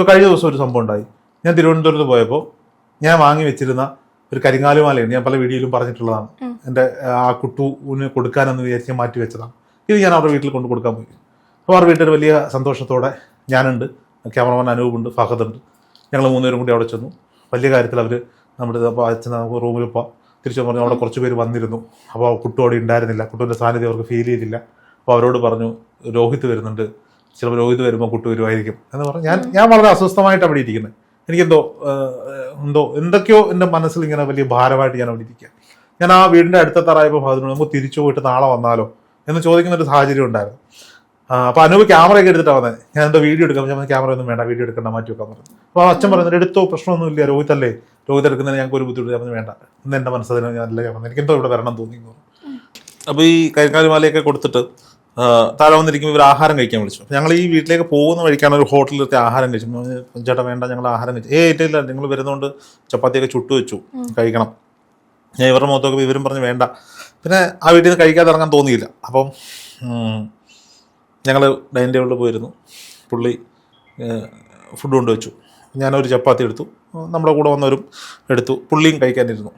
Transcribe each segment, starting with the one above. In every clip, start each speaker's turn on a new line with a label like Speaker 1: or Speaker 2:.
Speaker 1: ഇപ്പോൾ കഴിഞ്ഞ ദിവസം ഒരു സംഭവം ഉണ്ടായി. ഞാൻ തിരുവനന്തപുരത്ത് പോയപ്പോൾ ഞാൻ വാങ്ങി വെച്ചിരുന്ന ഒരു കരിങ്ങാലുമാലയാണ് ഞാൻ പല വീഡിയോയിലും പറഞ്ഞിട്ടുള്ളതാണ്. എന്റെ ആ കുട്ടുവിന് കൊടുക്കാനെന്ന് വിചാരിച്ച് മാറ്റി വെച്ചതാണ്. ഇത് ഞാൻ അവരുടെ വീട്ടിൽ കൊണ്ട് കൊടുക്കാൻ പോയി. അപ്പോൾ അവരുടെ വീട്ടിൽ വലിയ സന്തോഷത്തോടെ ഞാനുണ്ട്. ക്യാമറമാൻ അനൂപുണ്ട് ഫഹദുണ്ട് ഞങ്ങൾ മൂന്നുപേരും കൂടി അവിടെ ചെന്നു. വലിയ കാര്യത്തിൽ അവർ നമ്മുടെ അച്ഛൻ നമുക്ക് റൂമിൽ ഇപ്പോൾ തിരിച്ചു പറഞ്ഞു അവിടെ കുറച്ച് പേര് വന്നിരുന്നു. അപ്പോൾ കുട്ടു അവിടെ ഉണ്ടായിരുന്നില്ല. കുട്ടുവിന്റെ സാന്നിധ്യം അവർക്ക് ഫീൽ ചെയ്തില്ല. അപ്പോൾ അവരോട് പറഞ്ഞു രോഹിത് വരുന്നുണ്ട്. ചിലപ്പോൾ രോഹിത് വരുമ്പോൾ കുട്ടി വരുമായിരിക്കും എന്ന് പറഞ്ഞാൽ ഞാൻ ഞാൻ വളരെ അസ്വസ്ഥമായിട്ട് അവിടെ ഇരിക്കുന്നത് എനിക്കെന്തോ എന്തോ എന്തൊക്കെയോ എന്റെ മനസ്സിൽ ഇങ്ങനെ വലിയ ഭാരമായിട്ട് ഞാൻ അവിടെ ഇരിക്കുക ഞാൻ ആ വീടിന്റെ അടുത്ത തറായപ്പോൾ ഭാഗത്തു നമുക്ക് തിരിച്ചു പോയിട്ട് നാളെ വന്നാലോ എന്ന് ചോദിക്കുന്ന ഒരു സാഹചര്യം ഉണ്ടായിരുന്നു. അപ്പോൾ അപ്പൊ അനൂപ് ക്യാമറയൊക്കെ എടുത്തിട്ടാണ് വന്നത് ഞാൻ എന്തോ വീഡിയോ എടുക്കാം ഞാൻ ക്യാമറ ഒന്നും വേണ്ട വീഡിയോ എടുക്കണ്ട മാറ്റി വെക്കാൻ പറഞ്ഞു. അപ്പോൾ അച്ഛൻ പറഞ്ഞത് എടുത്തോ പ്രശ്നമൊന്നുമില്ല രോഹിത് അല്ലേ രോഹിത് എടുക്കുന്നതിന് ഞങ്ങൾക്ക് ഒരു ബുദ്ധിമുട്ട് പറഞ്ഞു, വേണ്ട ഇന്ന് എന്റെ മനസ്സിൽ ഞാൻ നല്ല ഞാൻ എനിക്ക് എന്തോ ഇവിടെ വരണം തോന്നി അപ്പോൾ ഈ കരിക്കാലുമാലയൊക്കെ കൊടുത്തിട്ട് താഴെ വന്നിരിക്കുമ്പോൾ ഇവർ ആഹാരം കഴിക്കാൻ വിളിച്ചു. അപ്പോൾ ഞങ്ങൾ ഈ വീട്ടിലേക്ക് പോകുന്ന വഴിക്കാണ് ഒരു ഹോട്ടലിൽ എത്തി ആഹാരം കഴിച്ചു. ചേട്ടാ വേണ്ട ഞങ്ങൾ ആഹാരം കഴിച്ചു. ഏ ഇല്ല ഇല്ല നിങ്ങൾ വരുന്നതുകൊണ്ട് ചപ്പാത്തിയൊക്കെ ചുട്ടു വെച്ചു. കഴിക്കണം. ഞാൻ ഇവരുടെ മുഖത്തൊക്കെ ഇവരും പറഞ്ഞ് വേണ്ട. പിന്നെ ആ വീട്ടിൽ നിന്ന് കഴിക്കാതെ ഇറങ്ങാൻ തോന്നിയില്ല. അപ്പം ഞങ്ങൾ ഡൈനിങ് ടേബിളിൽ പോയിരുന്നു. പുള്ളി ഫുഡ് കൊണ്ടുവച്ചു ഞാനൊരു ചപ്പാത്തി എടുത്തു. നമ്മുടെ കൂടെ വന്നവരും എടുത്തു. പുള്ളിയും കഴിക്കാനിരുന്നു.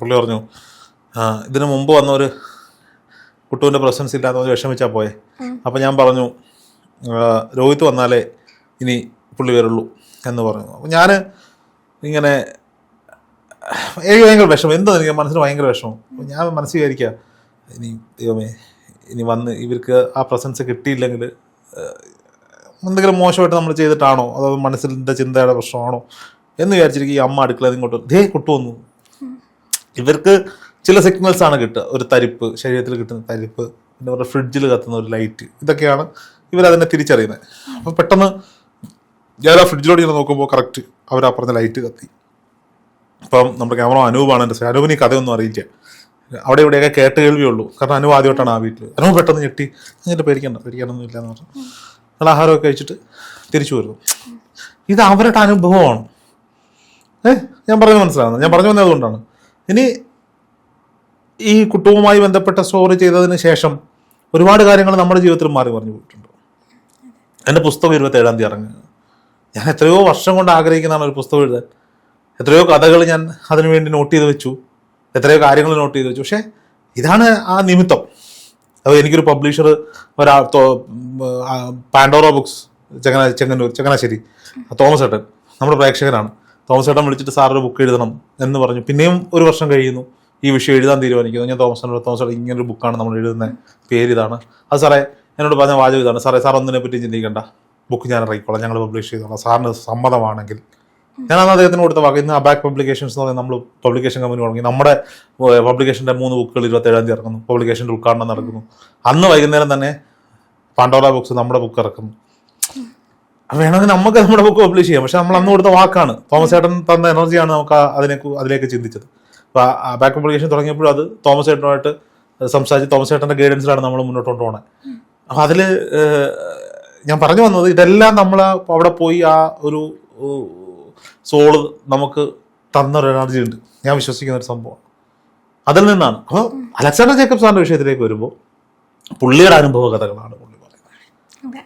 Speaker 1: പുള്ളി പറഞ്ഞു "ആ, ഇതിനു മുമ്പ് വന്നവർ കുട്ടുവിന്റെ പ്രസൻസ് ഇല്ലാതെ അവർ വിഷമിച്ചാൽ പോയെ. അപ്പോൾ ഞാൻ പറഞ്ഞു "ആ, രോഹിത് വന്നാലേ ഇനി പുള്ളി വരുള്ളൂ എന്ന് പറഞ്ഞു. അപ്പോൾ ഞാൻ ഇങ്ങനെ എനിക്ക് ഭയങ്കര വിഷമം. എന്താ എനിക്ക് മനസ്സിന് ഭയങ്കര വിഷമം. ഞാൻ മനസ്സിൽ വിചാരിക്കുക ഇനി ദൈവമേ ഇനി വന്ന് ഇവർക്ക് ആ പ്രസൻസ് കിട്ടിയില്ലെങ്കിൽ എന്തെങ്കിലും മോശമായിട്ട് നമ്മൾ ചെയ്തിട്ടാണോ? അതോ മനസ്സിന്റെ ചിന്തയുടെ പ്രശ്നമാണോ? എന്ന് വിചാരിച്ചിരിക്കും ഈ അമ്മ അടുക്കളയിൽ ഇങ്ങോട്ട് ദേ കുട്ടുവന്നു ഇവർക്ക് ചില സിഗ്നൽസ് ആണ് കിട്ടുക. ഒരു തരിപ്പ് ശരീരത്തിൽ കിട്ടുന്ന തരിപ്പ് പിന്നെ പറഞ്ഞ ഫ്രിഡ്ജിൽ കത്തുന്ന ഒരു ലൈറ്റ് ഇതൊക്കെയാണ് ഇവരതിനെ തിരിച്ചറിയുന്നത് അപ്പോൾ പെട്ടെന്ന് ഞാൻ ആ ഫ്രിഡ്ജിലോട് ഇങ്ങനെ നോക്കുമ്പോൾ കറക്റ്റ് അവർ ആ പറഞ്ഞ ലൈറ്റ് കത്തി. അപ്പം നമ്മുടെ ക്യാമറ അനൂപാണ് എന്റെ അനൂപിന് ഈ കഥയൊന്നും അറിയില്ല. അവിടെ ഇവിടെയൊക്കെ കേട്ട് കേൾവിയുള്ളൂ കാരണം അനൂപ് ആദ്യമായിട്ടാണ് ആ വീട്ടിൽ അനൂപ് പെട്ടെന്ന് ഞെട്ടി. എന്നിട്ട് പേടിക്കണ്ട പേടിക്കാനൊന്നും ഇല്ല എന്ന് പറഞ്ഞു. ഞങ്ങൾ ആഹാരമൊക്കെ കഴിച്ചിട്ട് തിരിച്ചു വരുന്നു. ഇത് അവരുടെ അനുഭവമാണ്. ഏഹ് ഞാൻ പറഞ്ഞു മനസ്സിലാകുന്നത് ഞാൻ പറഞ്ഞു വന്നത് അതുകൊണ്ടാണ്. ഇനി ഈ കുട്ടുവുമായി ബന്ധപ്പെട്ട സ്റ്റോറി ചെയ്തതിന് ശേഷം ഒരുപാട് കാര്യങ്ങൾ നമ്മുടെ ജീവിതത്തിൽ മാറി പറഞ്ഞു പോയിട്ടുണ്ട്. എന്റെ പുസ്തകം ഇരുപത്തേഴാം തീയതി ഇറങ്ങുക. ഞാൻ എത്രയോ വർഷം കൊണ്ട് ആഗ്രഹിക്കുന്നതാണ് ഒരു പുസ്തകം എഴുതാൻ. എത്രയോ കഥകൾ ഞാൻ അതിനു വേണ്ടി നോട്ട് ചെയ്ത് വെച്ചു. എത്രയോ കാര്യങ്ങൾ നോട്ട് ചെയ്ത് വെച്ചു. പക്ഷേ ഇതാണ് ആ നിമിത്തം. അപ്പോൾ എനിക്കൊരു പബ്ലിഷർ ഒരാ പാൻഡോറ ബുക്സ് ചെങ്ങന ചെങ്ങന്നൂർ ചങ്ങനാശ്ശേരി തോമസ് ഏട്ടൻ നമ്മുടെ പ്രേക്ഷകനാണ്. തോമസ് ഏട്ടൻ വിളിച്ചിട്ട് സാറൊരു ബുക്ക് എഴുതണം എന്ന് പറഞ്ഞു. പിന്നെയും ഒരു വർഷം കഴിയുന്നു. ഈ വിഷയം എഴുതാൻ തീരുമാനിക്കുന്നു. ഞാൻ തോമസ് ഏട്ടനോട് തോമസ് ഇങ്ങനൊരു ബുക്കാണ് നമ്മൾ എഴുതുന്നത് പേര് ഇതാണ്. അത് സാറേ എന്നോട് പറഞ്ഞ വാചകം ഇതാണ്. സാറേ സാർ ഒന്നിനെ പറ്റി ചിന്തിക്കേണ്ട. ബുക്ക് ഞാൻ ഇറക്കിക്കോളാം. ഞങ്ങൾ പബ്ലിഷ് ചെയ്തോളാം. സാറിന് സമ്മതമാണെങ്കിൽ. ഞാനന്ന് അദ്ദേഹത്തിന് കൊടുത്ത വാക്ക് ഇന്ന് അബാക് പബ്ലിക്കേഷൻസ് എന്ന് പറയുന്നത് നമ്മൾ പബ്ലിക്കേഷൻ കമ്പനി തുടങ്ങി. നമ്മുടെ പബ്ലിക്കേഷന്റെ മൂന്ന് ബുക്കുകൾ ഇരുപത്തേഴാം തീയതി ഇറക്കുന്നു. പബ്ലിക്കേഷന്റെ ഉദ്ഘാടനം നടക്കുന്നു. അന്ന് വൈകുന്നേരം തന്നെ പാണ്ടോറ ബുക്സ് നമ്മുടെ ബുക്ക് ഇറക്കുന്നു. വേണമെങ്കിൽ നമുക്ക് നമ്മുടെ ബുക്ക് പബ്ലിഷ് ചെയ്യാം. പക്ഷെ നമ്മൾ അന്ന് കൊടുത്ത വാക്കാണ്. തോമസ് ചേട്ടൻ തന്ന എനർജിയാണ് നമുക്ക് അതിനെ അതിലേക്ക് ചിന്തിച്ചത്. അപ്പൊ ബാക്ക് പബ്ലിക്കേഷൻ തുടങ്ങിയപ്പോഴും അത് തോമസ് ഏട്ടനുമായിട്ട് സംസാരിച്ച് തോമസ് ഏട്ടന്റെ ഗൈഡൻസിലാണ് നമ്മൾ മുന്നോട്ട് കൊണ്ടുപോകണത് അപ്പോൾ അതിൽ ഞാൻ പറഞ്ഞു വന്നത് ഇതെല്ലാം നമ്മൾ അവിടെ പോയി ആ ഒരു സോൾ നമുക്ക് തന്ന ഒരു എനർജി ഉണ്ട്. ഞാൻ വിശ്വസിക്കുന്ന ഒരു സംഭവമാണ്. അതിൽ നിന്നാണ്. അപ്പോൾ അലക്സാണ്ടർ ജേക്കബ് സാറിന്റെ വിഷയത്തിലേക്ക് വരുമ്പോൾ പുള്ളിയുടെ അനുഭവ കഥകളാണ് പുള്ളി പറയുന്നത്.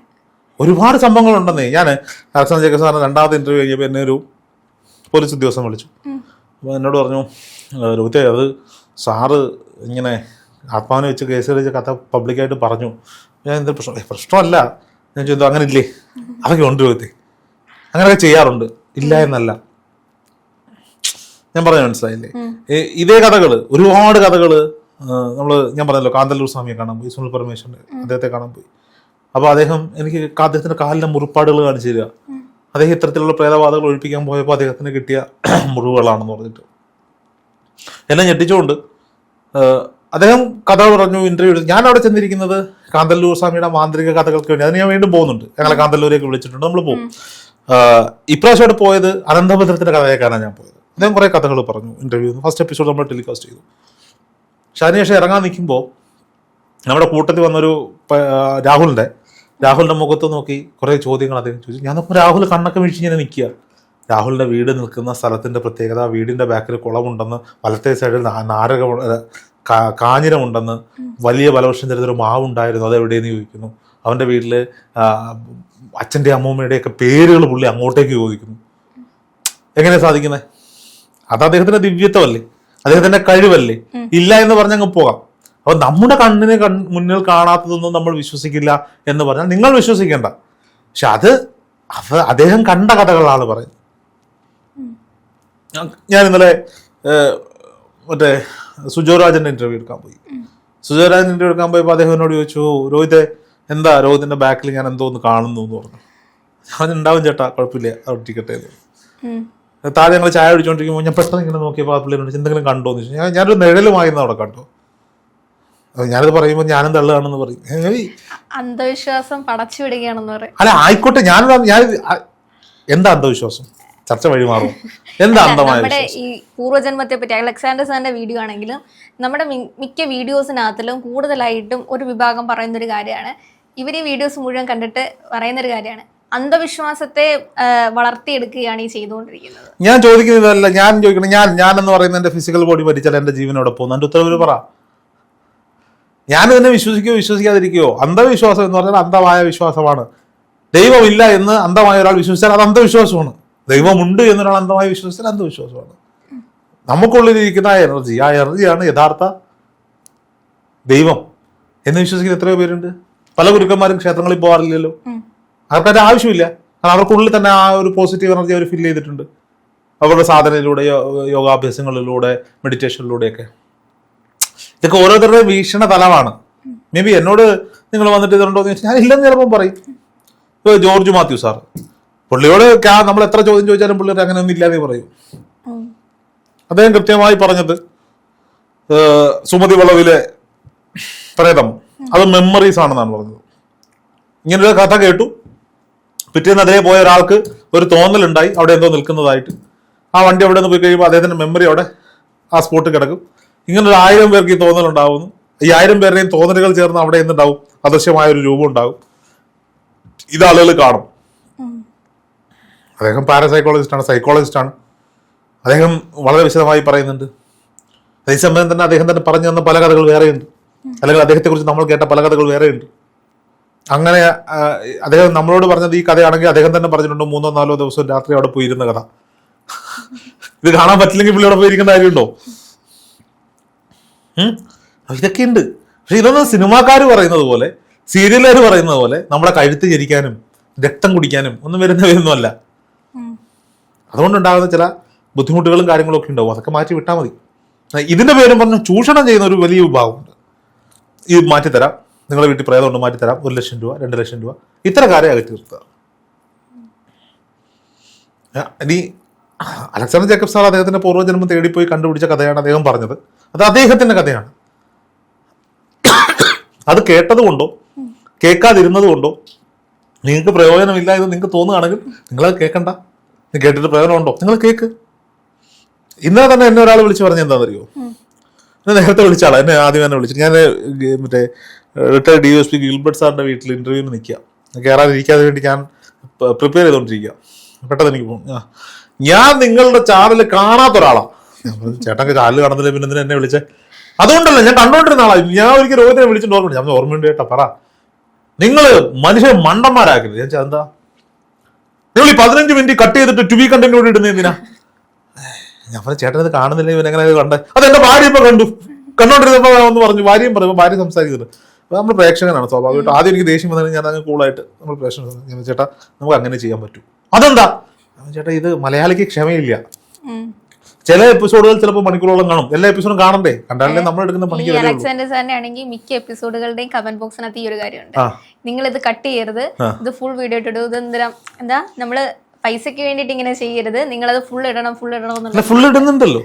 Speaker 1: ഒരുപാട് സംഭവങ്ങളുണ്ടെന്നേ. ഞാൻ അലക്സാണ്ടർ ജേക്കബ് സാറിന്റെ രണ്ടാമത്തെ ഇന്റർവ്യൂ കഴിഞ്ഞപ്പോൾ എന്നെ ഒരു പോലീസ് ഉദ്യോഗസ്ഥൻ വിളിച്ചു. അപ്പോൾ എന്നോട് പറഞ്ഞു രോഹിത്തെ അത് സാറ് ഇങ്ങനെ ആത്മാവിനെ വെച്ച് കേസ് കളിച്ച കഥ പബ്ലിക്കായിട്ട് പറഞ്ഞു. ഞാൻ എന്തൊരു പ്രശ്നം പ്രശ്നമല്ല. ഞാൻ ചോദിച്ചു അങ്ങനെ ഇല്ലേ? അതൊക്കെ ഉണ്ട് രോഹിത്തെ അങ്ങനെയൊക്കെ ചെയ്യാറുണ്ട്. ഇല്ല എന്നല്ല. ഞാൻ പറഞ്ഞു മനസ്സിലായില്ലേ? ഇതേ കഥകൾ ഒരുപാട് കഥകൾ നമ്മൾ ഞാൻ പറഞ്ഞല്ലോ കാന്തല്ലൂർ സ്വാമിയെ കാണാൻ പോയി സുനിൽ പരമേശ്വരൻ അദ്ദേഹത്തെ കാണാൻ പോയി. അപ്പോൾ അദ്ദേഹം എനിക്ക് അദ്ദേഹത്തിന്റെ കാലിലെ മുറിപ്പാടുകൾ കാണിച്ചു തരിക. അദ്ദേഹം ഇത്തരത്തിലുള്ള പ്രേതബാധകൾ ഒഴിപ്പിക്കാൻ പോയപ്പോൾ അദ്ദേഹത്തിന് കിട്ടിയ മുറിവുകളാണെന്ന് പറഞ്ഞിട്ട്. എന്നെ ഞെട്ടിച്ചുകൊണ്ട് അദ്ദേഹം കഥ പറഞ്ഞു ഇന്റർവ്യൂ ഞാൻ അവിടെ ചെന്നിരിക്കുന്നത് കാന്തല്ലൂർ സ്വാമിയുടെ മാന്ത്രിക കഥകൾക്ക് വേണ്ടി. അതിന് ഞാൻ വീണ്ടും പോകുന്നുണ്ട്. ഞങ്ങളെ കാന്തല്ലൂരേക്ക് വിളിച്ചിട്ടുണ്ട്. നമ്മൾ പോകും. ഇപ്രാവശ്യം അവിടെ പോയത് അനന്തഭദ്രത്തിന്റെ കഥയൊക്കെയാണ് ഞാൻ പോയത്. അദ്ദേഹം കുറെ കഥകൾ പറഞ്ഞു ഇന്റർവ്യൂ ഫസ്റ്റ് എപ്പിസോഡ് നമ്മൾ ടെലികാസ്റ്റ് ചെയ്തു. അതിനുശേഷം ഇറങ്ങാൻ നിൽക്കുമ്പോൾ നമ്മുടെ കൂട്ടത്തിൽ വന്നൊരു രാഹുലിന്റെ രാഹുലിന്റെ മുഖത്ത് നോക്കി കുറെ ചോദ്യങ്ങൾ അദ്ദേഹം ചോദിച്ചു. ഞാൻ നോക്കുമ്പോൾ രാഹുൽ കണ്ണൊക്കെ വീഴ്ച ഇങ്ങനെ നിൽക്കുക രാഹുലിന്റെ വീട് നിൽക്കുന്ന സ്ഥലത്തിന്റെ പ്രത്യേകത വീടിന്റെ ബാക്കിൽ കുളമുണ്ടെന്ന് വലത്തെ സൈഡിൽ നാരക കാഞ്ഞിരമുണ്ടെന്ന് വലിയ ബലവർഷം തരുന്നൊരു മാവുണ്ടായിരുന്നു അത് എവിടെയെന്ന് ചോദിക്കുന്നു. അവന്റെ വീട്ടിൽ അച്ഛന്റെ അച്ഛന്റെ അമ്മൂമ്മയുടെ ഒക്കെ പേരുകൾ പുള്ളി അങ്ങോട്ടേക്ക് ചോദിക്കുന്നു. എങ്ങനെ സാധിക്കുന്നത് അത് അദ്ദേഹത്തിന്റെ ദിവ്യത്വമല്ലേ? അദ്ദേഹത്തിന്റെ കഴിവല്ലേ? ഇല്ല എന്ന് പറഞ്ഞങ്ങ് പോകാം. അപ്പൊ നമ്മുടെ കണ്ണിന് കൺ മുന്നിൽ കാണാത്തതൊന്നും നമ്മൾ വിശ്വസിക്കില്ല എന്ന് പറഞ്ഞാൽ നിങ്ങൾ വിശ്വസിക്കേണ്ട. പക്ഷെ അത് അവ അദ്ദേഹം കണ്ട കഥകളാണ് പറയുന്നത്. ഞാൻ- ഇന്നലെ മറ്റേ സുജോരാജന്റെ ഇന്റർവ്യൂ എടുക്കാൻ പോയി. സുജോരാജൻ ഇന്റർവ്യൂ എടുക്കാൻ പോയപ്പോൾ അദ്ദേഹം എന്നോട് ചോദിച്ചു രോഹിത്തെ എന്താ രോഹിത്തിന്റെ ബാക്കിൽ ഞാൻ എന്തോ ഒന്ന് കാണുന്നു? എന്ന് പറഞ്ഞു. ഞാൻ ഉണ്ടാവും ചേട്ടാ കുഴപ്പമില്ല അവിടെ എന്ന്. താഴെ ഞങ്ങൾ ചായ കുടിച്ചോണ്ടിരിക്കുമ്പോൾ ഞാൻ പെട്ടെന്ന് ഇങ്ങനെ നോക്കിയപ്പോൾ ആ പുള്ളിയോട് എന്തെങ്കിലും കണ്ടോ എന്ന് ചോദിച്ചു. ഞാൻ ഞാനൊരു നിഴലുമായിരുന്നു അവിടെ കണ്ടു. ഞാനത് പറയുമ്പോൾ ഞാനും തള്ളുകയാണെന്ന് പറയും.
Speaker 2: അന്ധവിശ്വാസം പടച്ചു വിടുകയാണെന്ന് പറയും.
Speaker 1: അല്ല ആയിക്കോട്ടെ ഞാൻ ഞാൻ എന്താ അന്ധവിശ്വാസം? ചർച്ച വഴിമാറും എന്താ
Speaker 2: നമ്മുടെ ഈ പൂർവജന്മത്തെ പറ്റി അലക്സാണ്ടർ സാറിന്റെ വീഡിയോ ആണെങ്കിലും നമ്മുടെ മിക്ക വീഡിയോസിനകത്തിലും കൂടുതലായിട്ടും ഒരു വിഭാഗം പറയുന്ന ഒരു കാര്യമാണ്. ഇവർ ഈ വീഡിയോസ് മുഴുവൻ കണ്ടിട്ട് പറയുന്ന ഒരു കാര്യമാണ്. അന്ധവിശ്വാസത്തെ വളർത്തിയെടുക്കുകയാണ് ഈ ചെയ്തുകൊണ്ടിരിക്കുന്നത്.
Speaker 1: ഞാൻ ചോദിക്കുന്നതല്ല ഞാൻ ചോദിക്കണം ഞാൻ ഞാൻ എന്ന് പറയുന്ന എന്റെ ഫിസിക്കൽ ബോഡി മരിച്ചാൽ എന്റെ ജീവനോടൊപ്പം എന്റെ ഉത്തരവ് പറ. ഞാൻ തന്നെ വിശ്വസിക്കുകയോ വിശ്വസിക്കാതിരിക്കുകയോ അന്ധവിശ്വാസം എന്ന് പറഞ്ഞാൽ അന്ധമായ വിശ്വാസമാണ്. ദൈവമില്ല എന്ന് അന്ധമായ ഒരാൾ വിശ്വസിച്ചാൽ അത് അന്ധവിശ്വാസമാണ്. ദൈവമുണ്ട് എന്നൊരാൾ അന്ധമായി വിശ്വസിച്ചാൽ അന്ധവിശ്വാസമാണ്. നമുക്കുള്ളിലിരിക്കുന്ന ആ എനർജി ആ എനർജിയാണ് യഥാർത്ഥ ദൈവം എന്ന് വിശ്വസിക്കുന്ന എത്രയോ പേരുണ്ട്. പല ഗുരുക്കന്മാരും ക്ഷേത്രങ്ങളിൽ പോകാറില്ലല്ലോ.
Speaker 2: ഉം.
Speaker 1: അവർക്കതിന്റെ ആവശ്യമില്ല. കാരണം അവർക്കുള്ളിൽ തന്നെ ആ ഒരു പോസിറ്റീവ് എനർജി അവർ ഫിൽ ചെയ്തിട്ടുണ്ട്. അവരുടെ സാധനയിലൂടെ യോഗാഭ്യാസങ്ങളിലൂടെ മെഡിറ്റേഷനിലൂടെയൊക്കെ ഇതൊക്കെ ഓരോരുത്തരുടെ വീക്ഷണ തലമാണ്. മേ ബി എന്നോട് നിങ്ങൾ വന്നിട്ട് ഇതുണ്ടോ എന്ന് ചോദിച്ചാൽ ഞാൻ ഇല്ലെന്ന് ചിലപ്പം പറയും. ഇപ്പൊ ജോർജ് മാത്യു സാർ പുള്ളിയോട് ക്യാ- നമ്മൾ എത്ര ചോദ്യം ചോദിച്ചാലും പുള്ളി അങ്ങനെ ഒന്നും ഇല്ലാതെ പറയും. അദ്ദേഹം കൃത്യമായി പറഞ്ഞത് സുമതി വളവിലെ പ്രേതം. അത് മെമ്മറീസ് ആണെന്നാണ് പറഞ്ഞത്. ഇങ്ങനൊരു കഥ കേട്ടു. പിറ്റേന്ന് അതേ പോയ ഒരാൾക്ക് ഒരു തോന്നലുണ്ടായി. അവിടെ എന്തോ നിൽക്കുന്നതായിട്ട്. ആ വണ്ടി അവിടെ നിന്ന് പോയി കഴിയുമ്പോൾ അദ്ദേഹത്തിന്റെ മെമ്മറി അവിടെ ആ സ്പോട്ട് കിടക്കും. ഇങ്ങനെ ഒരു ആയിരം പേർക്ക് ഈ തോന്നലുണ്ടാവുന്നു ഈ ആയിരം പേരുടെയും തോന്നലുകൾ ചേർന്ന് അവിടെ നിന്നുണ്ടാവും അദൃശ്യമായ ഒരു രൂപം ഉണ്ടാവും ഇത് ആളുകൾ കാണും. അദ്ദേഹം പാരസൈക്കോളജിസ്റ്റ് ആണ് സൈക്കോളജിസ്റ്റ് ആണ്. അദ്ദേഹം വളരെ വിശദമായി പറയുന്നുണ്ട്. അതേസമയം തന്നെ അദ്ദേഹം തന്നെ പറഞ്ഞു തന്ന പല കഥകൾ വേറെയുണ്ട്. അല്ലെങ്കിൽ അദ്ദേഹത്തെക്കുറിച്ച് നമ്മൾ കേട്ട പല കഥകൾ വേറെയുണ്ട്. അങ്ങനെ അദ്ദേഹം നമ്മളോട് പറഞ്ഞത് ഈ കഥയാണെങ്കിൽ അദ്ദേഹം തന്നെ പറഞ്ഞിട്ടുണ്ട് മൂന്നോ നാലോ ദിവസം രാത്രി അവിടെ പോയിരുന്ന കഥ. ഇത് കാണാൻ പറ്റില്ലെങ്കിൽ പുള്ളി അവിടെ പോയിരിക്കേണ്ട കാര്യമുണ്ടോ? ഇതൊക്കെയുണ്ട്. പക്ഷെ ഇതൊന്നും സിനിമാക്കാർ പറയുന്നത് പോലെ സീരിയലുകാർ പറയുന്നത് പോലെ നമ്മളെ കഴുത്ത് ചരിക്കാനും രക്തം കുടിക്കാനും ഒന്നും വരുന്ന വരുന്നതല്ല
Speaker 2: ഉം.
Speaker 1: അതുകൊണ്ടുണ്ടാകുന്ന ചില ബുദ്ധിമുട്ടുകളും കാര്യങ്ങളും ഒക്കെ ഉണ്ടാവും. അതൊക്കെ മാറ്റി വിട്ടാൽ മതി. ഇതിന്റെ പേരും പറഞ്ഞ് ചൂഷണം ചെയ്യുന്ന ഒരു വലിയ വിഭാഗമുണ്ട്. ഇത് മാറ്റിത്തരാം. നിങ്ങളെ വീട്ടിൽ പ്രേതമുണ്ട് മാറ്റിത്തരാം. ഒരു ലക്ഷം രൂപ രണ്ട് ലക്ഷം രൂപ. ഇത്തരക്കാരെ അകറ്റി നിർത്തുക ഇനി അലക്സാണ്ടർ ജേക്കബ് സാർ അദ്ദേഹത്തിന്റെ പൂർവജന്മം തേടിപ്പോയി കണ്ടുപിടിച്ച കഥയാണ് അദ്ദേഹം പറഞ്ഞത്. അത് അദ്ദേഹത്തിന്റെ കഥയാണ്. അത് കേട്ടതുകൊണ്ടോ കേൾക്കാതിരുന്നത് കൊണ്ടോ നിങ്ങൾക്ക് പ്രയോജനമില്ല എന്ന് നിങ്ങൾക്ക് തോന്നുകയാണെങ്കിൽ നിങ്ങളത് കേൾക്കണ്ട. കേട്ടിട്ട് പ്രയോജനമുണ്ടോ? നിങ്ങൾ കേൾക്ക് ഇന്നലെ തന്നെ എന്നെ ഒരാൾ വിളിച്ച് പറഞ്ഞ എന്താണെന്നറിയോ? എന്നെ നേരത്തെ വിളിച്ചാളാ എന്നെ ആദ്യം തന്നെ വിളിച്ചു. ഞാൻ മറ്റേ retired D S P Gilbert സാറിന്റെ വീട്ടിൽ ഇന്റർവ്യൂവിന് നിൽക്കുക. കയറാതിരിക്കാതെ വേണ്ടി ഞാൻ പ്രിപ്പയർ ചെയ്തുകൊണ്ടിരിക്കുക. പെട്ടെന്ന് എനിക്ക് പോകും. ഞാൻ നിങ്ങളുടെ ചാനൽ കാണാത്ത ഒരാളാണ് ചേട്ടന്റെ ചാനൽ കാണുന്നില്ല പിന്നെ എന്തിനാ എന്നെ വിളിച്ചേ? അതുകൊണ്ടല്ല ഞാൻ കണ്ടുകൊണ്ടിരുന്ന ആളാ. ഞാൻ ഒരിക്കൽ രോഹിതിനെ വിളിച്ചിട്ട് ഓർമ്മയുണ്ട് ഞാൻ ഓർമ്മയുണ്ട് ചേട്ടാ പറ. നിങ്ങൾ മനുഷ്യരെ മണ്ടന്മാരാക്കരുത്. ഞാൻ എന്താ? നിങ്ങൾ ഈ പതിനഞ്ച് മിനിറ്റ് കട്ട് ചെയ്തിട്ട് ടു ബി കണ്ടന്റ് കൂടി ഇടുന്നത് എന്തിനാ? ഞാൻ പറഞ്ഞു ചേട്ടൻ ഇത് കാണുന്നില്ല? ഇവൻ എങ്ങനെ കണ്ടേ? അത് എന്റെ ഭാര്യ ഇപ്പൊ കണ്ടു. കണ്ടോണ്ടിരുന്നപ്പോ ഒന്ന് പറഞ്ഞു ഭാര്യയും പറയുമ്പോൾ ഭാര്യ സംസാരിക്കുന്നുണ്ട്. അപ്പൊ നമ്മൾ പ്രേക്ഷകനാണ് സ്വാഭാവികമായിട്ട്. ആദ്യം എനിക്ക് ദേഷ്യം വന്നാൽ ഞാൻ അങ്ങ് കൂളായിട്ട് നമ്മൾ പ്രേക്ഷകൻ ചേട്ടാ നമുക്ക് അങ്ങനെ ചെയ്യാൻ പറ്റും. അതെന്താ? ചേട്ടാ ഇത് മലയാളിക്ക് ക്ഷമയില്ല. ചില എപ്പിസോഡുകൾ ചിലപ്പോൾ മണിക്കൂറോളം കാണും. എല്ലാ എപ്പിസോഡും കാണണ്ടേ? കണ്ടാലേ നമ്മൾ എടുക്കുന്ന പണിക്ക് വിലയുള്ളൂ
Speaker 2: അലക്സാണ്ടർ സാറിന്റെ ആണെങ്കിൽ മിക്ക എപ്പിസോഡുകളുടെയും കമന്റ് ബോക്സിനകത്ത് ഈ ഒരു കാര്യമുണ്ട്. നിങ്ങൾ ഇത് കട്ട് ചെയ്യരുത്. ഇത് ഫുൾ വീഡിയോ ഇട്ടിടൂ ഇത് എന്തിനാ എന്താ? നമ്മൾ പൈസക്ക് വേണ്ടിയിട്ട് ഇങ്ങനെ ചെയ്യരുത്. നിങ്ങളത് ഫുൾ ഇടണം ഫുൾ ഇടണം
Speaker 1: ഫുൾ ഇടുന്നുണ്ടല്ലോ.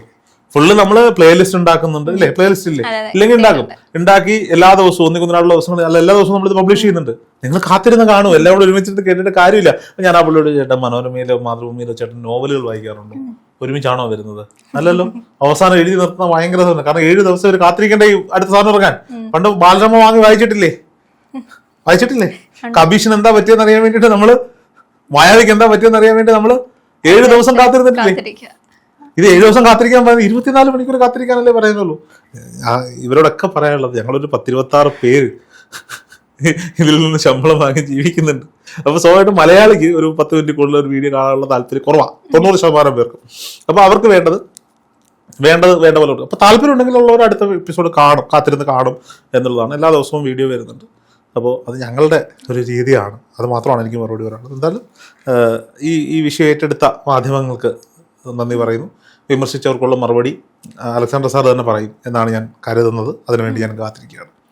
Speaker 1: ഫുള്ള് നമ്മൾ പ്ലേലിസ്റ്റ് ഉണ്ടാക്കുന്നുണ്ട് ഇല്ലേ? പ്ലേലിസ്റ്റ് ഇല്ലേ. ഇല്ലെങ്കിൽ ഉണ്ടാക്കും. ഉണ്ടാക്കി എല്ലാ ദിവസവും ഒന്നിക്കൊന്നിനാളുള്ള ദിവസങ്ങൾ അല്ല എല്ലാ ദിവസവും നമ്മൾ ഇത് പബ്ലിഷ് ചെയ്യുന്നുണ്ട്. നിങ്ങൾ കാത്തിരുന്ന് കാണും. എല്ലാം കൂടെ ഒരുമിച്ചിട്ട് കേട്ടിട്ട് കാര്യമില്ല. ഞാൻ ആ പുള്ളിയോട് ചേട്ടൻ മനോരമയിലോ മാതൃഭൂമിയിലോ ചേട്ടൻ നോവലുകൾ വായിക്കാറുണ്ടോ. ഒരുമിച്ചാണോ വരുന്നത്? അല്ലല്ലോ. അവസാനം എഴുതി നിർത്തുന്ന ഭയങ്കര കാരണം ഏഴ് ദിവസം ഒരു കാത്തിരിക്കേണ്ട അടുത്ത സാധനം ഇറങ്ങാൻ പണ്ട് ബാലരമ വാങ്ങി വായിച്ചിട്ടില്ലേ? വായിച്ചിട്ടില്ലേ? കബീഷിന് എന്താ പറ്റിയെന്ന് അറിയാൻ വേണ്ടിട്ട് നമ്മൾ മായാവിക്ക് എന്താ പറ്റിയെന്ന് അറിയാൻ വേണ്ടി നമ്മൾ ഏഴ് ദിവസം കാത്തിരുന്നിട്ടില്ലേ? ഇത് ഏഴ് ദിവസം കാത്തിരിക്കാൻ പറയുന്നത് ഇരുപത്തിനാല് മണിക്കൂർ കാത്തിരിക്കാനല്ലേ പറയുന്നുള്ളൂ. ഇവരോടൊക്കെ പറയാനുള്ളത് ഞങ്ങളൊരു പത്തിരുപത്തി ആറ് പേര് ഇതിൽ നിന്ന് ശമ്പളം വാങ്ങി ജീവിക്കുന്നുണ്ട്. അപ്പോൾ സ്വാഭാവികമായിട്ടും മലയാളിക്ക് ഒരു പത്ത് മിനിറ്റ് കൂടുതൽ ഒരു വീഡിയോ കാണാനുള്ള താല്പര്യം കുറവാണ് തൊണ്ണൂറ് ശതമാനം പേർക്കും. അപ്പോൾ അവർക്ക് വേണ്ടത് വേണ്ടത് വേണ്ട പോലെ അപ്പൊ അപ്പോൾ താല്പര്യം ഉണ്ടെങ്കിൽ ഉള്ളവർ അടുത്ത എപ്പിസോഡ് കാണും കാത്തിരുന്ന് കാണും എന്നുള്ളതാണ്. എല്ലാ ദിവസവും വീഡിയോ വരുന്നുണ്ട്. അപ്പോൾ അത് ഞങ്ങളുടെ ഒരു രീതിയാണ്. അത് മാത്രമാണ് എനിക്ക് മറുപടി പറയാനുള്ളത്. എന്തായാലും ഈ ഈ വിഷയം ഏറ്റെടുത്ത മാധ്യമങ്ങൾക്ക് നന്ദി പറയുന്നു. വിമർശിച്ചവർക്കുള്ള മറുപടി അലക്സാണ്ടർ സാർ തന്നെ പറയും എന്നാണ് ഞാൻ കരുതുന്നത്. അതിനുവേണ്ടി ഞാൻ കാത്തിരിക്കുകയാണ്.